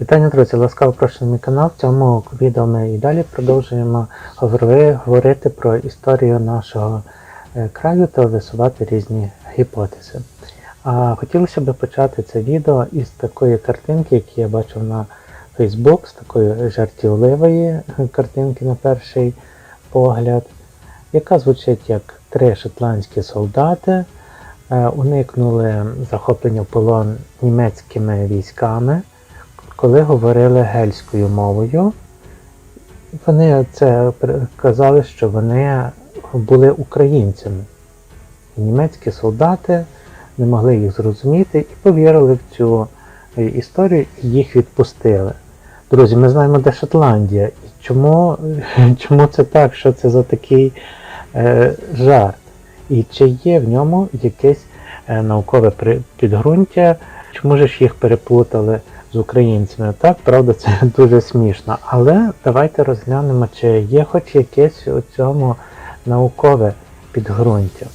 Вітання, друзі! Ласкаво прошу мій канал. В цьому відео ми і далі продовжуємо говорити про історію нашого е, краю та висувати різні гіпотези. А хотілося б почати це відео із такої картинки, яку я бачив на Facebook, з такої жартівливої картинки на перший погляд, яка звучить як три шотландські солдати е, уникнули захоплення в полон німецькими військами коли говорили гельською мовою, вони це казали, що вони були українцями. Німецькі солдати не могли їх зрозуміти і повірили в цю е, історію і їх відпустили. Друзі, ми знаємо, де Шотландія. І чому, чому це так, що це за такий е, жарт? І чи є в ньому якесь е, наукове підґрунтя, чому ж їх переплутали з українцями. Так, правда, це дуже смішно. Але давайте розглянемо, чи є хоч якесь у цьому наукове підґрунтя.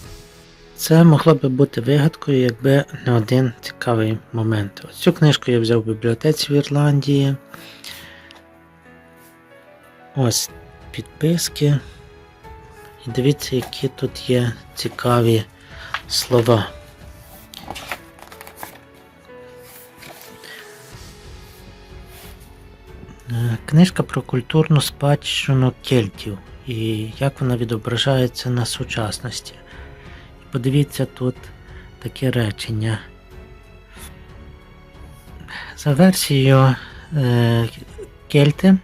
Це могло би бути вигадкою, якби не один цікавий момент. Ось цю книжку я взяв в бібліотеці в Ірландії. Ось підписки. І дивіться, які тут є цікаві слова. Книжка про культурну спадщину кельтів і як вона відображається на сучасності. Подивіться тут таке речення. За версією е, кельти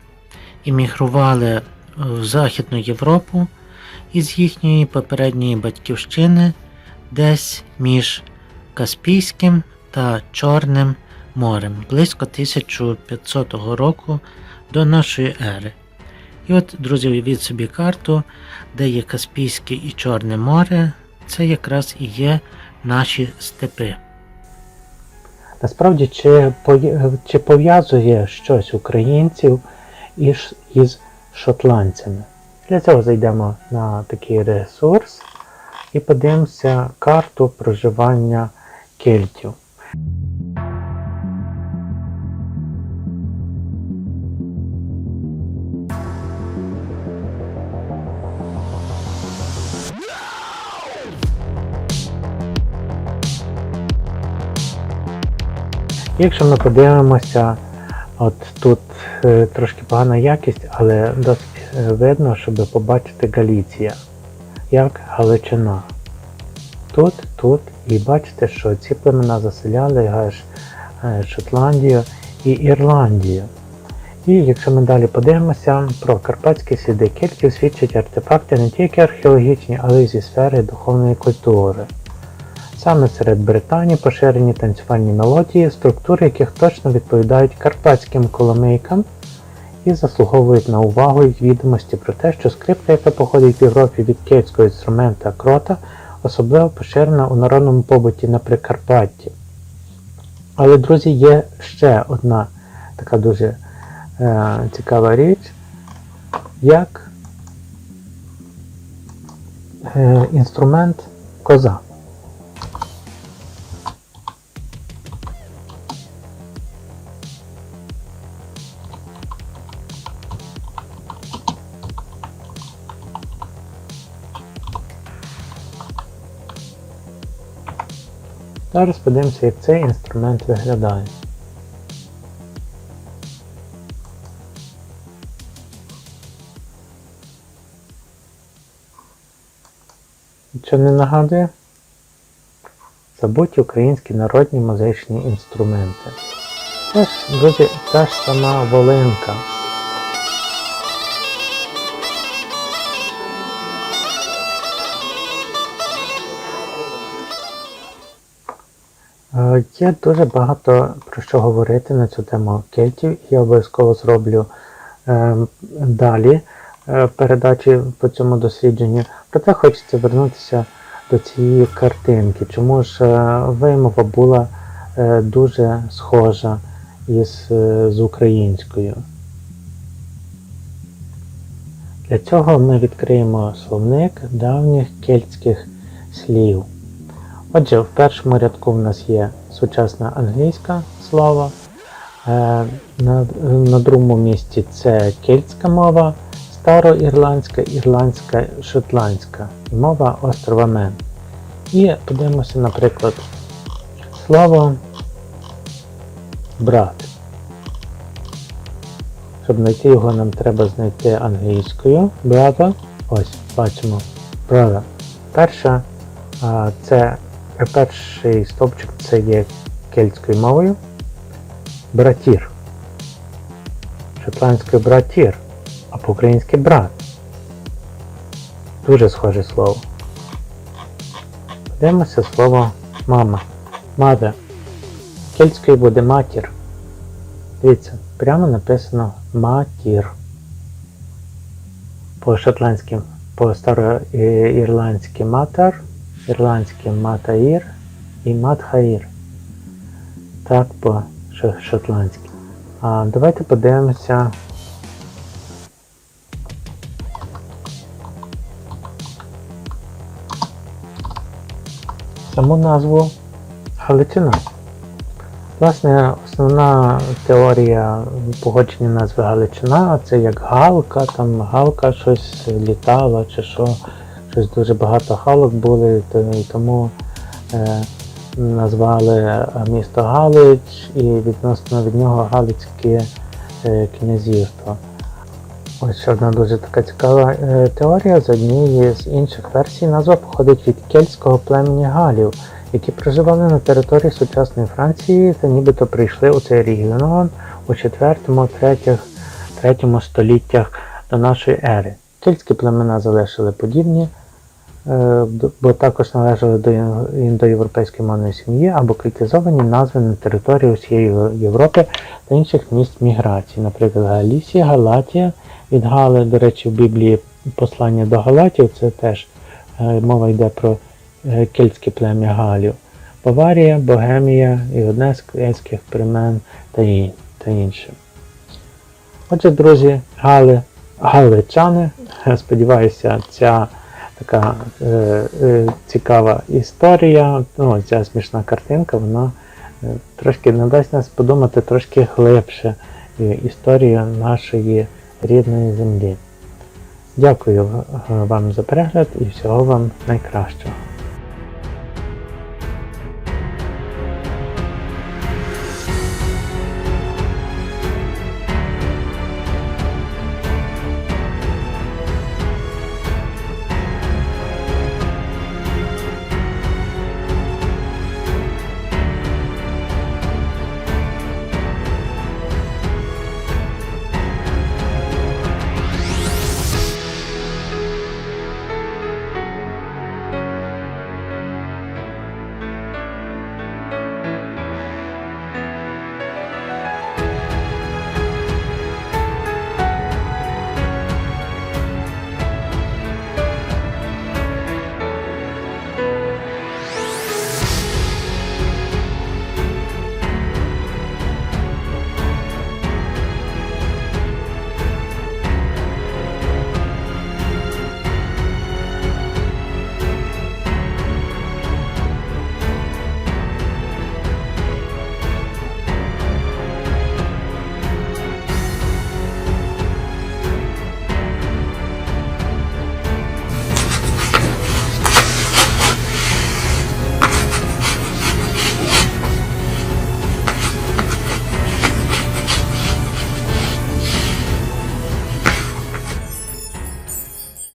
іммігрували в Західну Європу із їхньої попередньої батьківщини десь між Каспійським та Чорним морем близько 1500 року до нашої ери. І от, друзі, уявіть собі карту, де є Каспійське і Чорне море, це якраз і є наші степи. Насправді, чи, чи пов'язує щось українців із, із шотландцями? Для цього зайдемо на такий ресурс і подивимося карту проживання кельтів. Якщо ми подивимося, от тут е, трошки погана якість, але досить е, видно, щоб побачити Галіція, як Галичина. Тут, тут, і бачите, що ці племена заселяли аж е, Шотландію і Ірландію. І якщо ми далі подивимося про карпатські сліди кельтів свідчать артефакти не тільки археологічні, але й зі сфери духовної культури. Саме серед Британії поширені танцювальні мелодії, структури яких точно відповідають карпатським коломийкам і заслуговують на увагу й відомості про те, що скрипка, яка походить в Європі від кельтського інструмента крота, особливо поширена у народному побуті на Прикарпатті. Але, друзі, є ще одна така дуже е, цікава річ, як е, інструмент коза. Зараз подивимося, як цей інструмент виглядає. Що не нагадує? Забуті українські народні музичні інструменти. Теж, друзі, та ж сама волинка. Є дуже багато про що говорити на цю тему кельтів, я обов'язково зроблю е, далі е, передачі по цьому дослідженню. Проте хочеться вернутися до цієї картинки. Чому ж е, вимова була е, дуже схожа із, е, з українською? Для цього ми відкриємо словник давніх кельтських слів. Отже, в першому рядку в нас є сучасне англійське слово, Е, На, на другому місці це кельтська мова, староірландська, ірландська, шотландська мова острова Мен. І подивимося, наприклад, слово брат. Щоб знайти його, нам треба знайти англійською brother. Ось, бачимо brother. Перша це перший стовпчик це є кельтською мовою. Братір. Шотландською братір, а по-українськи брат. Дуже схоже слово. Подивимося слово мама. Mother. Кельтською буде матір. Дивіться, прямо написано матір. По шотландським, по староірландськи матер, ірландським матаїр і матхаїр. Так по шотландськи. А давайте подивимося. Саму назву Галичина. Власне, основна теорія погодження назви Галичина це як галка, там галка щось літала чи що, щось дуже багато галок були, тому е, назвали е, місто Галич і відносно від нього Галицьке е, князівство. Ось ще одна дуже така цікава е, теорія. З однієї з інших версій назва походить від кельтського племені Галів, які проживали на території сучасної Франції та нібито прийшли у цей регіон у 4-3 століттях до нашої ери. Кельтські племена залишили подібні, е, бо також належали до індоєвропейської мовної сім'ї або критизовані назви на території усієї Європи та інших місць міграції, наприклад, Галісія, Галатія, від Гали, до речі, в Біблії послання до Галатів, це теж е, мова йде про е, кельтське плем'я Галів. Баварія, Богемія і одне з кельтських племен та інше. Отже, друзі, Гали, галичани, е, сподіваюся, ця така е, е, цікава історія, ну, ця смішна картинка, вона трошки трошки надасть нас подумати трошки глибше е, історію нашої рідної землі. Дякую е, вам за перегляд і всього вам найкращого.